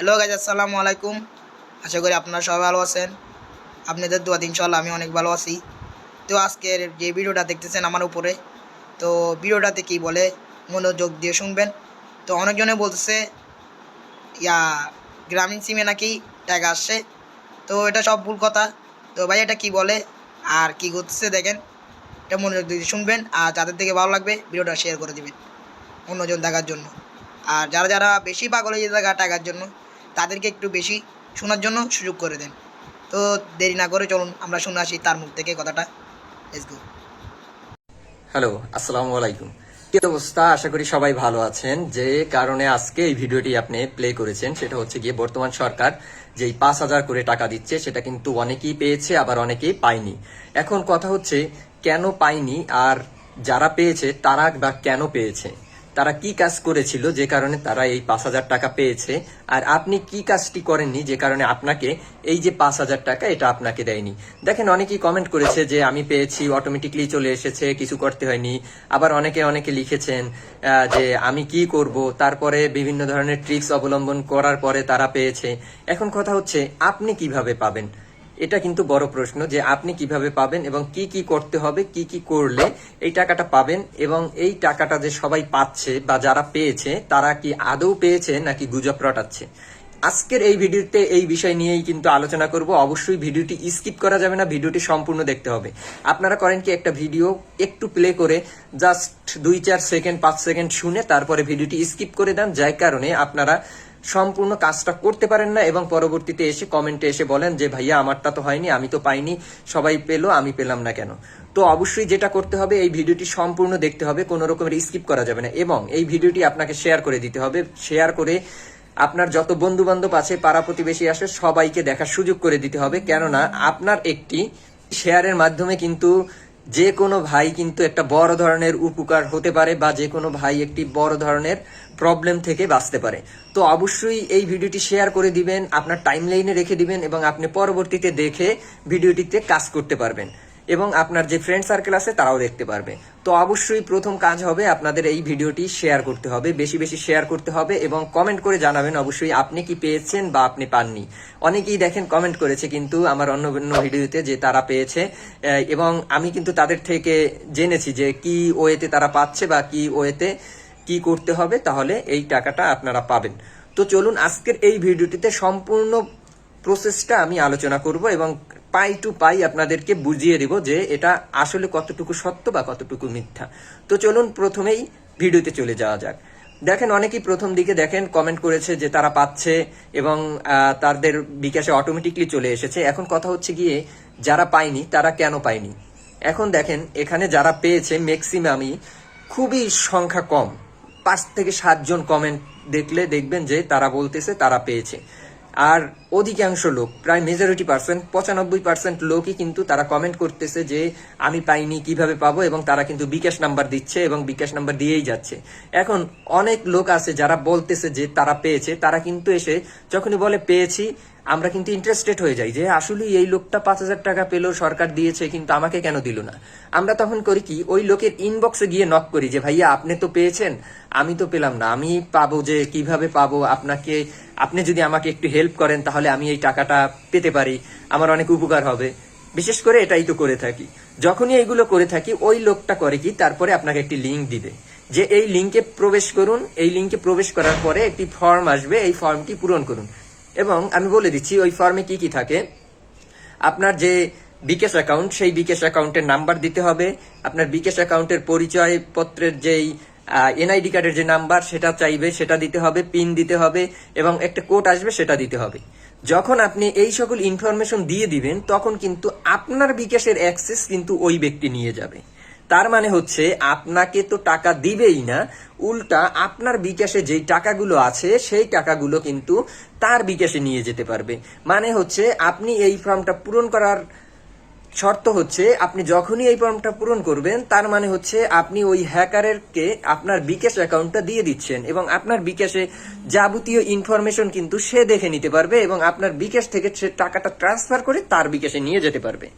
Hello guys আসসালামু আলাইকুম। আশা করি আপনারা সবাই ভালো আছেন। আপনাদের দোয়া ইনশাল্লাহ আমি অনেক ভালো আছি। তো আজকের যে ভিডিওটা দেখতেছেন আমার উপরে, তো ভিডিওটাতে কি বলে মনোযোগ দিয়ে শুনবেন। তো অনেকজনে বলতেছে, ইয়া, গ্রামীণ সিমে নাকি টাকা আসছে। তো এটা সব ভুল কথা। তো ভাই, এটা কি বলে? আর কি করতেছে দেখেন। এটা মনোযোগ দিয়ে শুনবেন। আর যাদের থেকে ভালো লাগবে, ভিডিওটা শেয়ার করে দেবেন। অন্যজন দেখার জন্য। আর যারা যারা বেশি পাগল হয়ে টাকার জন্য। তাদেরকে একটু বেশি শোনার জন্য সুযোগ করে দেন। তো দেরি না করে চলুন, আমরা শুনে আসি তার মুখ থেকে কথাটা। হ্যালো আসসালামু আলাইকুম। কি অবস্থা? আশা করি সবাই ভালো আছেন। যে কারণে আজকে এই ভিডিওটি আপনি প্লে করেছেন, সেটা হচ্ছে গিয়ে বর্তমান সরকার যেই পাঁচ হাজার করে টাকা দিচ্ছে, সেটা কিন্তু অনেকেই পেয়েছে, আবার অনেকেই পায়নি। এখন কথা হচ্ছে, কেন পায়নি? আর যারা পেয়েছে, তারা বা কেন পেয়েছে? তারা কি কাজ করেছিল যে কারণে তারা এই পাঁচ হাজার টাকা পেয়েছে? আর আপনি কি কাজটি করেননি যে কারণে আপনাকে এই যে পাঁচ হাজার টাকা এটা আপনাকে দেয়নি? দেখেন, অনেকেই কমেন্ট করেছে যে আমি পেয়েছি অটোমেটিকলি চলে এসেছে, কিছু করতে হয়নি। আবার অনেকে অনেকে লিখেছেন যে আমি কি করব? তারপরে বিভিন্ন ধরনের ট্রিক্স অবলম্বন করার পরে তারা পেয়েছে। এখন কথা হচ্ছে, আপনি কীভাবে পাবেন? এটা কিন্তু বড় প্রশ্ন যে আপনি কীভাবে পাবেন এবং কি কি করতে হবে, কি কি করলে এই টাকাটা পাবেন এবং এই টাকাটা যে সবাই পাচ্ছে বা যারা পেয়েছে, তারা কি আদৌ পেয়েছে নাকি গুজব রটাচ্ছে? আজকের এই ভিডিওতে এই বিষয় নিয়েই কিন্তু আলোচনা করব। অবশ্যই ভিডিওটি স্কিপ করা যাবে না, ভিডিওটি সম্পূর্ণ দেখতে হবে। আপনারা করেন কি একটা ভিডিও একটু প্লে করে জাস্ট দুই চার সেকেন্ড, পাঁচ সেকেন্ড শুনে তারপরে ভিডিওটি স্কিপ করে দেন যার কারণে আপনারা সম্পূর্ণ কাজটা করতে পারেন না এবং পরবর্তীতে এসে কমেন্টে এসে বলেন যে, ভাইয়া, আমারটা তো হয়নি, আমি তো পাইনি, সবাই পেল, আমি পেলাম না কেন? তো অবশ্যই যেটা করতে হবে, এই ভিডিওটি সম্পূর্ণ দেখতে হবে, কোনো রকমের স্কিপ করা যাবে না এবং এই ভিডিওটি আপনাকে শেয়ার করে দিতে হবে, শেয়ার করে আপনার যত বন্ধু বান্ধব আছে, পাড়া প্রতিবেশী আসে সবাইকে দেখার সুযোগ করে দিতে হবে। কেননা, আপনার একটি শেয়ারের মাধ্যমে কিন্তু যে কোনো ভাই কিন্তু একটা বড় ধরনের উপকার হতে পারে বা যে কোনো ভাই একটি বড় ধরনের প্রবলেম থেকে বাঁচতে পারে। তো অবশ্যই এই ভিডিওটি শেয়ার করে দিবেন, আপনার টাইম লাইনে রেখে দিবেন এবং আপনি পরবর্তীতে দেখে ভিডিওটিতে কাজ করতে পারবেন। এবং আপনার যে ফ্রেন্ড সার্কেল আছে, তারাও দেখতে পারবে। তো অবশ্যই প্রথম কাজ হবে আপনাদের এই ভিডিওটি শেয়ার করতে হবে, বেশি বেশি শেয়ার করতে হবে এবং কমেন্ট করে জানাবেন অবশ্যই আপনি কি পেয়েছেন বা আপনি পাননি। অনেকেই দেখেন কমেন্ট করেছে কিন্তু আমার অন্য অন্য ভিডিওতে যে তারা পেয়েছে এবং আমি কিন্তু তাদের থেকে জেনেছি যে কি ওয়েতে তারা পাচ্ছে বা কি ওয়েতে কি করতে হবে, তাহলে এই টাকাটা আপনারা পাবেন। তো চলুন আজকের এই ভিডিওটিতে সম্পূর্ণ প্রসেসটা আমি আলোচনা করব এবং পাই টু পাই আপনাদেরকে বুঝিয়ে দিব যে এটা আসলে কতটুকু সত্য বা কতটুকু মিথ্যা। তো চলুন প্রথমেই ভিডিওতে চলে যাওয়া যাক। দেখেন, অনেকেই প্রথম দিকে দেখেন কমেন্ট করেছে যে তারা পাচ্ছে এবং তাদের বিকাশে অটোমেটিকলি চলে এসেছে। এখন কথা হচ্ছে গিয়ে যারা পায়নি, তারা কেন পায়নি? এখন দেখেন, এখানে যারা পেয়েছে ম্যাক্সিমামই খুবই সংখ্যা কম। পাঁচ থেকে সাতজন কমেন্ট দেখলে দেখবেন যে তারা বলতেছে তারা পেয়েছে। আর অধিকাংশ লোক, প্রায় মেজরিটি পার্সেন্ট পঁচানব্বই পার্সেন্ট লোকই কিন্তু তারা কমেন্ট করতেছে যে, আমি পাইনি, কীভাবে পাবো? এবং তারা কিন্তু বিকাশ নাম্বার দিচ্ছে এবং বিকাশ নাম্বার দিয়েই যাচ্ছে। এখন অনেক লোক আছে যারা বলতেছে যে তারা পেয়েছে, তারা কিন্তু এসে যখনই বলে পেয়েছি আমরা কিন্তু ইন্টারেস্টেড হয়ে যাই যে আসলে এই লোকটা পাঁচ হাজার টাকা পেল, সরকার দিয়েছে, কিন্তু আমাকে কেন দিল না? আমরা তখন করি কি, ওই লোকের ইনবক্সে গিয়ে নক করি যে, ভাইয়া, আপনি তো পেয়েছেন, আমি তো পেলাম না, আমি পাবো যে, কীভাবে পাবো, আপনাকে, আপনি যদি আমাকে একটু হেল্প করেন, তাহলে আমি এই টাকাটা পেতে পারি, আমার অনেক উপকার হবে। বিশেষ করে এটাই তো করে থাকি। যখনই এইগুলো করে থাকি, ওই লোকটা করে কি, তারপরে আপনাকে একটি লিঙ্ক দিবে। যে এই লিঙ্কে প্রবেশ করুন, এই লিঙ্কে প্রবেশ করার পরে একটি ফর্ম আসবে, এই ফর্মটি পূরণ করুন। এবং আমি বলে দিচ্ছি, ওই ফর্মে কি কি থাকে? আপনার যে বিকাশ অ্যাকাউন্ট সেই বিকাশ অ্যাকাউন্টের নাম্বার দিতে হবে। আপনার বিকাশ অ্যাকাউন্টের পরিচয় পত্রের যেই এনআইডি কার্ডের যে নাম্বার সেটা চাইবে, সেটা দিতে হবে পিন দিতে হবে, এবং একটা কোড আসবে, সেটা দিতে হবে। যখন আপনি এই সকল ইনফরমেশন দিয়ে দিবেন, তখন কিন্তু আপনার বিকাশের অ্যাক্সেস কিন্তু ওই ব্যক্তি নিয়ে যাবে। তার মানে হচ্ছে আপনাকে তো টাকা দিবেই না, উল্টা আপনার বিকাশে যেই টাকাগুলো আছে, সেই টাকাগুলো কিন্তু তার বিকাশে নিয়ে যেতে পারবে। মানে হচ্ছে আপনি এই ফর্মটা পূরণ করার শর্ত হচ্ছে, আপনি যখনই এই ফর্মটা পূরণ করবেন, তার মানে হচ্ছে আপনি ওই হ্যাকারেরকে আপনার বিকাশ অ্যাকাউন্টটা দিয়ে দিচ্ছেন এবং আপনার বিকাশে যাবতীয় ইনফরমেশন কিন্তু সে দেখে নিতে পারবে এবং আপনার বিকাশ থেকে সে টাকাটা ট্রান্সফার করে তার বিকাশে নিয়ে যেতে পারবে।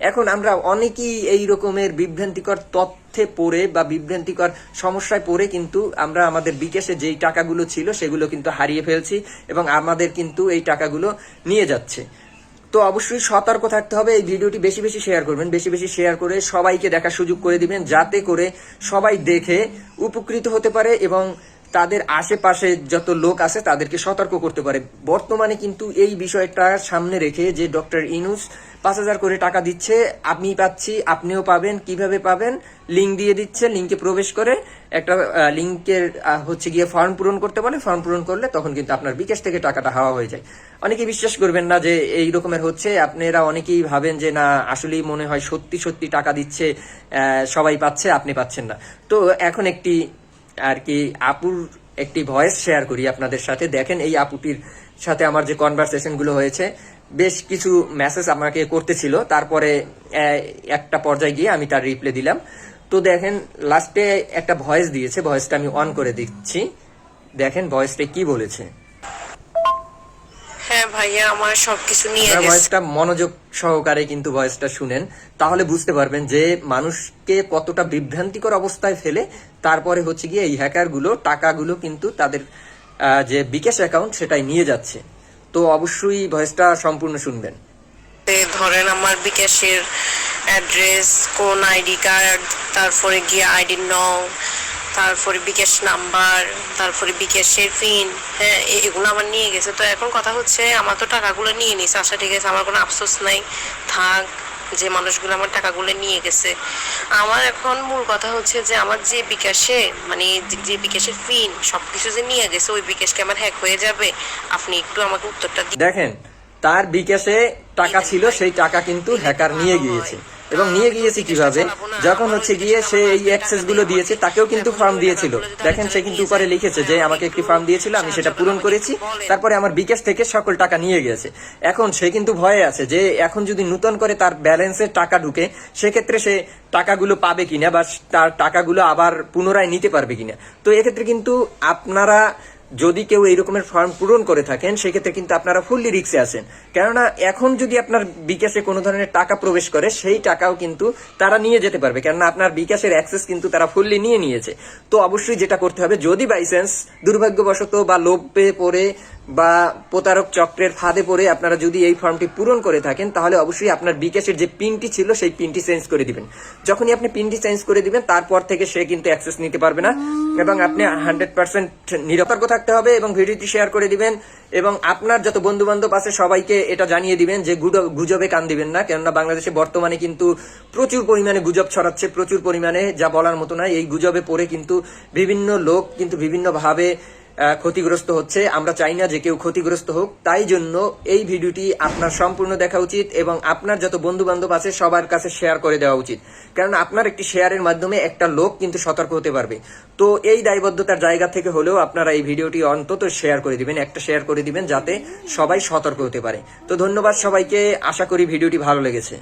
এখন আমরা অনেকেই এই রকমের বিভ্রান্তিকর তথ্যে পড়ে বা বিভ্রান্তিকর সমস্যায় পড়ে কিন্তু আমরা আমাদের বিকাশে যেই টাকাগুলো ছিল সেগুলো কিন্তু হারিয়ে ফেলছি এবং আমাদের কিন্তু এই টাকাগুলো নিয়ে যাচ্ছে। তো অবশ্যই সতর্ক থাকতে হবে, এই ভিডিওটি বেশি বেশি শেয়ার করবেন, বেশি বেশি শেয়ার করে সবাইকে দেখার সুযোগ করে দিবেন, যাতে করে সবাই দেখে উপকৃত হতে পারে এবং তাদের আশেপাশে যত লোক আছে তাদেরকে সতর্ক করতে পারে। বর্তমানে কিন্তু এই বিষয়টা সামনে রেখে যে ডক্টর ইনুস পাঁচ হাজার করে টাকা দিচ্ছে, আমি পাচ্ছি, আপনিও পাবেন, কীভাবে পাবেন? লিঙ্ক দিয়ে দিচ্ছে লিঙ্কে প্রবেশ করে একটা লিঙ্কের হচ্ছে গিয়ে ফর্ম পূরণ করতে বলে ফর্ম পূরণ করলে তখন কিন্তু আপনার বিকাশ থেকে টাকাটা হাওয়া হয়ে যায়। অনেকে বিশ্বাস করবেন না যে এই রকমের হচ্ছে, আপনারা অনেকেই ভাবেন যে না, আসলেই মনে হয় সত্যি সত্যি টাকা দিচ্ছে সবাই পাচ্ছে, আপনি পাচ্ছেন না। তো এখন একটি, আর কি, আপুর একটি ভয়েস শেয়ার করি আপনাদের সাথে। দেখেন এই আপুটির সাথে আমার যে কনভারসেশনগুলো হয়েছে বেশ কিছু মেসেজ আমাকে করতেছিল। তারপরে একটা পর্যায়ে গিয়ে আমি তার রিপ্লে দিলাম। তো দেখেন লাস্টে একটা ভয়েস দিয়েছে ভয়েসটা আমি অন করে দিচ্ছি। দেখেন ভয়েসটা কি বলেছে। হ্যাঁ ভাইয়া আমার সবকিছু নিয়ে গেছে। ভয়েসটা মনোযোগ সহকারে কিন্তু ভয়েসটা শুনেন। তাহলে বুঝতে পারবেন যে মানুষকে কতটা বিভ্রান্তিকর অবস্থায় ফেলে তারপরে হচ্ছে গিয়ে এই হ্যাকারগুলো টাকাগুলো কিন্তু তাদের যে বিকাশ অ্যাকাউন্ট সেটাই নিয়ে যাচ্ছে। তো অবশ্যই ভয়েসটা সম্পূর্ণ শুনবেন। ধরেন আমার বিকাশের অ্যাড্রেস কোন আইডি কার্ড তারপরে গিয়ে আইডি নং তারপরে বিকাশ নাম্বার, তারপরে বিকাশের পিন হ্যাঁ এগুলো আমার নিয়ে গেছে। তো এখন কথা হচ্ছে, আমার তো টাকাগুলো নিয়ে নিছে আচ্ছা ঠিক আছে, আমার কোনো আফসোস নাই। থাক। যে মানুষগুলো আমার টাকাগুলো নিয়ে গেছে। আমার এখন মূল কথা হচ্ছে যে আমার যে বিকাশে মানে যে- বিকাশের পিন সবকিছু যে নিয়ে গেছে ওই বিকাশকে আমার হ্যাক হয়ে যাবে? আপনি একটু আমাকে উত্তরটা দিন। দেখেন তার বিকাশে টাকা ছিল সেই টাকা কিন্তু হ্যাকার নিয়ে গিয়েছে। এবং নিয়ে গিয়েছি কীভাবে? যখন হচ্ছে গিয়ে সে এই অ্যাক্সেসগুলো দিয়েছে, তাকেও কিন্তু ফর্ম দিয়েছিল। দেখেন সে কিন্তু উপরে লিখেছে যে, আমাকে একটি ফর্ম দিয়েছিল, আমি সেটা পূরণ করেছি। তারপরে আমার বিকাশ থেকে সকল টাকা নিয়ে গেছে এখন সে কিন্তু ভয়ে আছে যে, এখন যদি নতুন করে তার ব্যালেন্সে টাকা ঢুকে, সেক্ষেত্রে সে টাকাগুলো পাবে কিনা বা তার টাকাগুলো আবার পুনরায় নিতে পারবে কিনা? তো এক্ষেত্রে কিন্তু আপনারা যদি কেউ এই রকমের ফর্ম পূরণ করে থাকেন, সেক্ষেত্রে কিন্তু আপনারা ফুললি রিক্সে আছেন। কেননা, এখন যদি আপনার বিকাশে কোনো ধরনের টাকা প্রবেশ করে, সেই টাকাও কিন্তু তারা নিয়ে যেতে পারবে। কেননা, আপনার বিকাশের অ্যাক্সেস কিন্তু তারা ফুললি নিয়ে নিয়েছে। তো অবশ্যই যেটা করতে হবে, যদি বাইসেন্স দুর্ভাগ্যবশত বা লোভে পড়ে বা প্রতারক চক্রের ফাঁদে পড়ে আপনারা যদি এই ফর্মটি পূরণ করে থাকেন তাহলে অবশ্যই আপনার বিকাশের যে পিনটি ছিল সেই পিনটি চেঞ্জ করে দিবেন। যখনই আপনি পিনটি চেঞ্জ করে দিবেন তারপর থেকে সে কিন্তু অ্যাক্সেস নিতে পারবে না এবং আপনি হান্ড্রেড পার্সেন্ট নিরতর্ক থাকতে হবে এবং ভিডিওটি শেয়ার করে দিবেন এবং আপনার যত বন্ধু বান্ধব আছে সবাইকে এটা জানিয়ে দিবেন যে গুজবে কান দিবেন না। কেননা বাংলাদেশে বর্তমানে কিন্তু প্রচুর পরিমাণে গুজব ছড়াচ্ছে প্রচুর পরিমাণে যা বলার মতো নয় এই গুজবে পড়ে কিন্তু বিভিন্ন লোক কিন্তু বিভিন্ন ভাবে আহ, ক্ষতিগ্রস্ত হচ্ছে। আমরা চাই না যে কেউ ক্ষতিগ্রস্ত হোক। তাই জন্য এই ভিডিওটি আপনার সম্পূর্ণ দেখা উচিত এবং আপনার যত বন্ধু বান্ধব আছে সবার কাছে শেয়ার করে দেওয়া উচিত। কারণ আপনার একটি শেয়ারের মাধ্যমে একটা লোক কিন্তু সতর্ক হতে পারবে। তো এই দায়বদ্ধতার জায়গা থেকে হলেও আপনারা এই ভিডিওটি অন্তত শেয়ার করে দিবেন, একটা শেয়ার করে দিবেন যাতে সবাই সতর্ক হতে পারে। তো ধন্যবাদ সবাইকে। আশা করি ভিডিওটি ভালো লেগেছে।